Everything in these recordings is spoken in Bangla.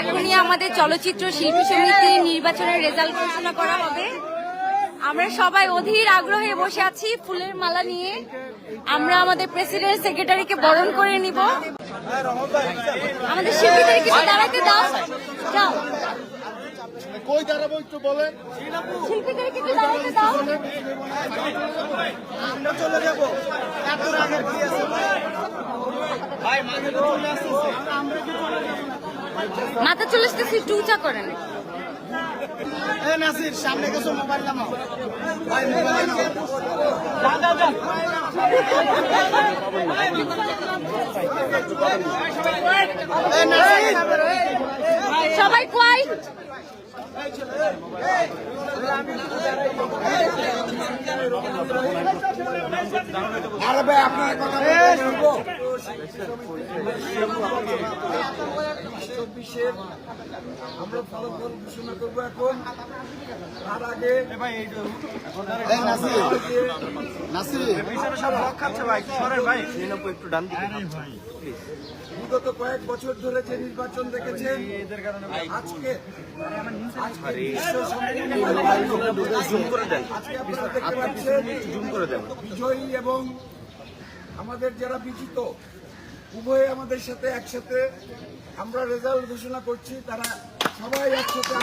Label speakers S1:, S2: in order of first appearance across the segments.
S1: এখনই আমাদের চলচ্চিত্র শিল্পী সমিতির নির্বাচনের রেজাল্ট ঘোষণা করা হবে। আমরা সবাই অধীর আগ্রহে বসে আছি ফুলের মালা নিয়ে। আমরা আমাদের প্রেসিডেন্ট সেক্রেটারিকে বরণ করে নিব। আমাদের শিল্পীদের কিছু দাঁড়াতে দাও। যাও।
S2: কই দাঁড়াবো একটু বলেন?
S1: কিছু
S2: আমরা চলে যাব। এত আগে কি আছে ভাই মাঝে তো চলে আসতেছে। আমরা কি চলে যাব
S1: মাথা চলে আসতেছি একটু উঁচা করেন।
S2: এ নাসির সামনে গেছো মোবাইল নামাও। ভাই মোবাইল নামাও। এ নাসির।
S1: সবাই কোয়াই?
S2: আরে ভাই আপনার কথা বিগত কয়েক বছর ধরে যে নির্বাচন দেখেছেন আজকে আজকে বিজয়ী এবং আমাদের যারা বিজিত উভয়ে আমাদের সাথে একসাথে আমরা রেজাল্ট ঘোষণা করছি তারা সবাই একসাথে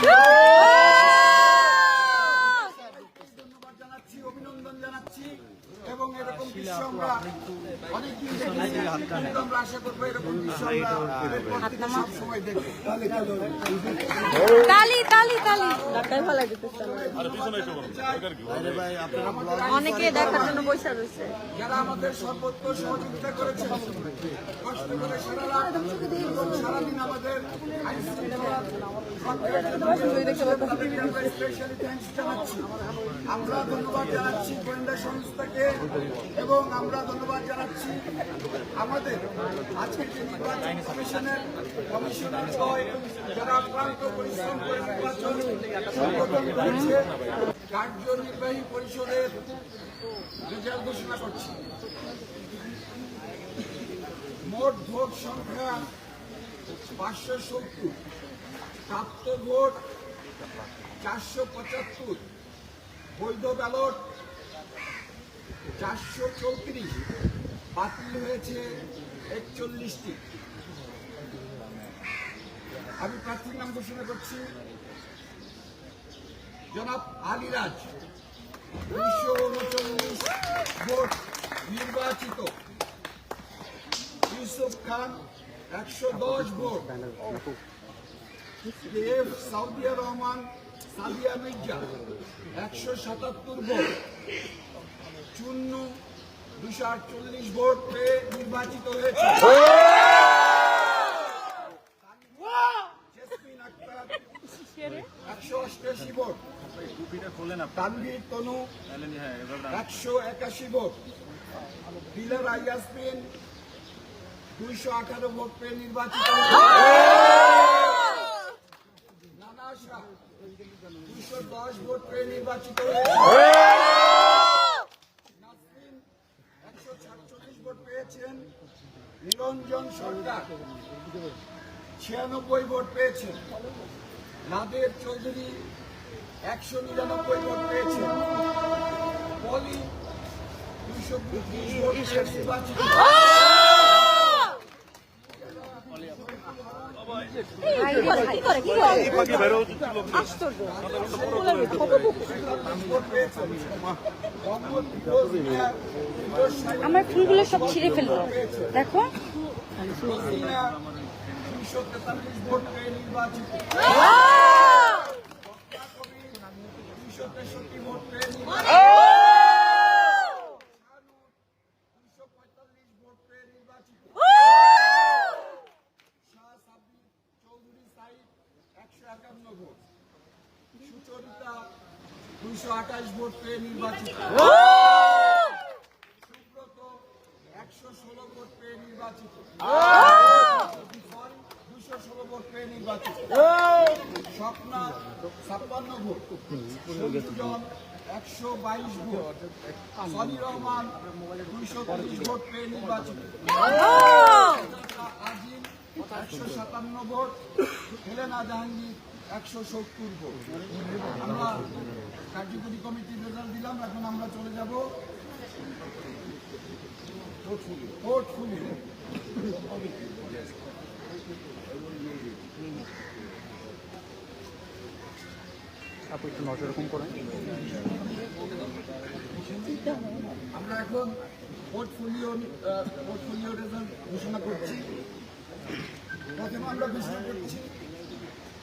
S2: এবং এরকম দৃশ্য আমরা অনেকদিন দেখেছি। আমরা আশা করব এরকম দৃশ্য আমরা সবসময় দেখব।
S1: তালি তালি তালি। অনেকে দেখার জন্য বসে রয়েছে।
S2: যারা আমাদের সর্বোচ্চ সহযোগিতা করেছেন কষ্ট করে সারা রাত সারাদিন আমাদের আমরা ধন্যবাদ জানাচ্ছি গোয়েন্দা সংস্থাকে এবং আমরা ধন্যবাদ জানাচ্ছি আমাদের আজকে যে নির্বাচন কমিশনের কমিশনার যারা ক্লান্ত পরিশ্রম করে নির্বাচন সংগঠন করেছে কার্যনির্বাহী পরিষদের রেজাল্ট ঘোষণা করছি। মোট ভোট সংখ্যা পাঁচশো সত্তর, প্রাপ্ত ভোট চারশো পঁচাত্তর, বৈধ ব্যালট চারশো চৌত্রিশ বাতিল হয়েছে একচল্লিশটি। আমি প্রার্থীর নাম ঘোষণা করছি। জনাব আলিরাজ, উনিশশো উনচল্লিশ ভোট নির্বাচিত। ইউসুফ খান, একশো দশ ভোট। এফ সাউদিয়া রহমান, সাদিয়া মির্জা, একশো সাতাত্তর ভোট। চুন্ন দুশো আটচল্লিশ ভোট পেয়ে নির্বাচিত হয়েছে। একশো একশো একাশি দুইশো আঠারো ভোট পেয়ে নির্বাচিত দুইশো দশ ভোট পেয়ে নির্বাচিত হয়েছে নাসরিন একশো সাতচল্লিশ ভোট পেয়েছেন নিরঞ্জন সরকার ছিয়ানব্বই ভোট পেয়েছেন। নাদের চৌধুরী একশো নিরানব্বই ভোট পেয়েছেন। পলি দুইশো পঁচিশ ভোট পেয়ে নির্বাচিত ভোট পেয়েছেন মোহাম্মদ ফিরোজ মিয়া ফিরোজ সাহেব
S1: আমার ফুলগুলো সব ছিঁড়ে ফেলব। দেখো।
S2: নির্বাচিত দুইশো তেষট্টি ভোট পেয়ে নির্বাচিত দুইশো পঁয়তাল্লিশ ভোট পেয়ে নির্বাচিত শাহ সাব্বির চৌধুরী সাইদ একশো একান্ন ভোট দুইশো আঠাশ ভোট পেয়ে নির্বাচিত। সুব্রত একশো ষোলো ভোট পেয়ে নির্বাচিত। দুশো ষোলো ভোট ভোট পেয়ে নির্বাচিত। স্বপ্না ছাপ্পান্ন ভোট। একশো বাইশ ভোট। সনি রহমান দুইশো তিরিশ ভোট পেয়ে নির্বাচিত। আজিম একশো সাতান্ন ভোট। হেলেনা জাহাঙ্গীর একশো সত্তর আমরা কার্যকরী কমিটির রেজাল্ট দিলাম এখন আমরা চলে যাব পোর্টফোলিও
S3: আপনি একটু নজর এরকম করেন।
S2: আমরা এখন পোর্টফোলিও পোর্টফোলিও রেজাল্ট ঘোষণা করছি। প্রথমে আমরা ঘোষণা করছি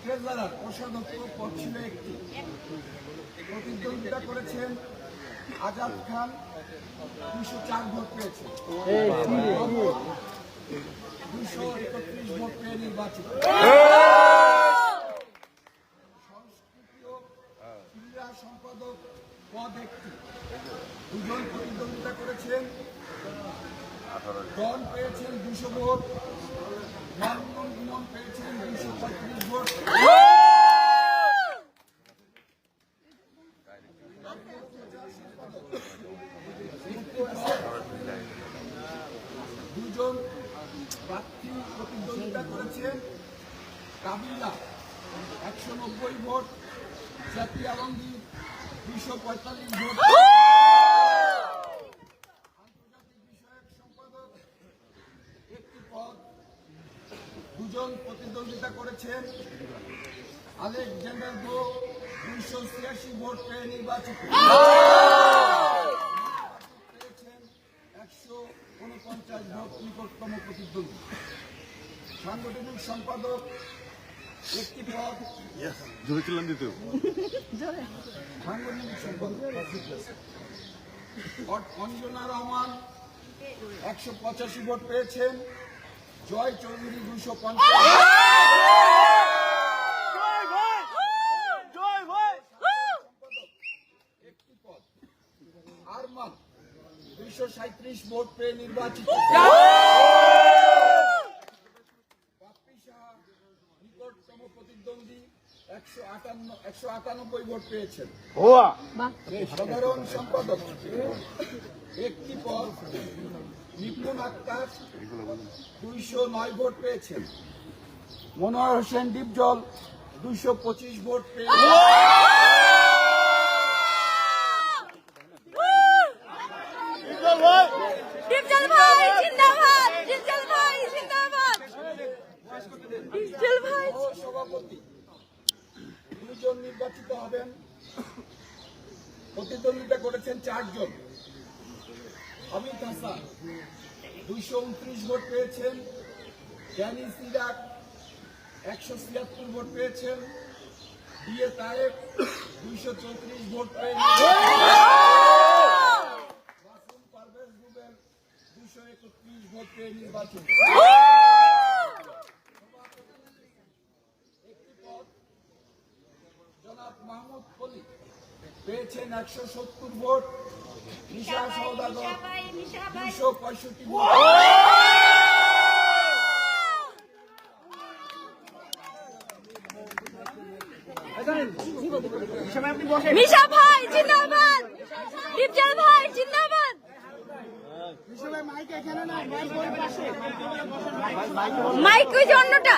S2: ট্রেজারার কোষাধ্যক্ষ পদ ছিল একটি। প্রতিদ্বন্দ্বিতা করেছেন আজাদ খান দুশো চার ভোট পেয়েছেন দুশো একত্রিশ ভোট পেয়ে নির্বাচিত সংস্কৃতি ও ক্রীড়া সম্পাদক পদ একটি দুজন প্রতিদ্বন্দ্বিতা করেছেন ডন পেয়েছেন দুশো ভোট রামমোহন ইমন পেয়েছেন দুশো পঁয়ত্রিশ ভোট দুজন প্রার্থী প্রতিদ্বন্দ্বিতা করেছেন কাবিল্লা একশো নব্বই ভোট জাতি আলমগীর দুইশো পঁয়তাল্লিশ ভোট। আন্তর্জাতিক বিষয়ক সম্পাদক একটি পদ দুজন প্রতিদ্বন্দ্বিতা করেছেন। আলেকজান্ডার গো দুইশো ছিয়াশি ভোট পেয়ে নির্বাচিত। একশো উনপঞ্চাশ ভোট নিকটতম প্রতিদ্বন্দ্বী। সাংগঠনিক সম্পাদক
S3: জোরে চিল্লান
S2: অঞ্জনা রহমান একশো পঁচাশি ভোট পেয়েছেন। জয় চৌধুরী, দুশো পঞ্চাশ আরমান দুইশো সাঁত্রিশ ভোট পেয়ে নির্বাচিত বাপ্পি সাহা নিকটতম প্রতিদ্বন্দ্বী একশো আটানব্বই ভোট পেয়েছেন। সাধারণ সম্পাদক একটি পদ নিপুণ আক্তার দুইশো নয় ভোট পেয়েছেন। মনোয়ার হোসেন ডিপজল দুইশো পঁচিশ ভোট পেয়েছেন।
S1: ডিপজল ভাই জিন্দাবাদ ডিপজল ভাই জিন্দাবাদ ডিপজল ভাই
S2: ও সভাপতি দুজন নির্বাচিত হবেন। প্রতিদ্বন্দ্বিতা করেছেন চারজন। অমিত হাসান দুইশো উনত্রিশ ভোট পেয়েছেন। ড্যানি সিরাক একশো ছিয়াত্তর ভোট পেয়েছেন। বিএ তায়েব দুইশো চৌত্রিশ ভোট পেয়েছেন দুইশো একত্রিশ ভোট পেয়ে নির্বাচিত একটি পদ জনাব মাহমুদ কলি পেয়েছেন একশো সত্তর ভোট নিশা সৌদাগর দুশো পঁয়ষট্টি
S1: মিশা ভাই জিন্দাবাদ! ডিপজল ভাই জিন্দাবাদ! মাইক ওই যে অন্যটা।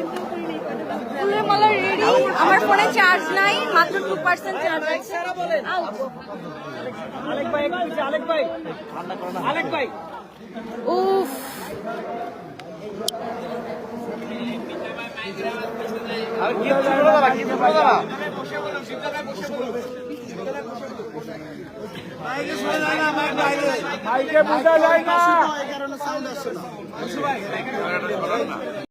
S1: মালা রেডি আমার ফোনে চার্জ নাই মাত্র টু পার্সেন্ট চার্জ আছে। Out.
S4: আলেক ভাই একটু পিছে, আলেক ভাই। আলেক ভাই।
S1: উফ।
S4: মাইকে বোঝা যায় না।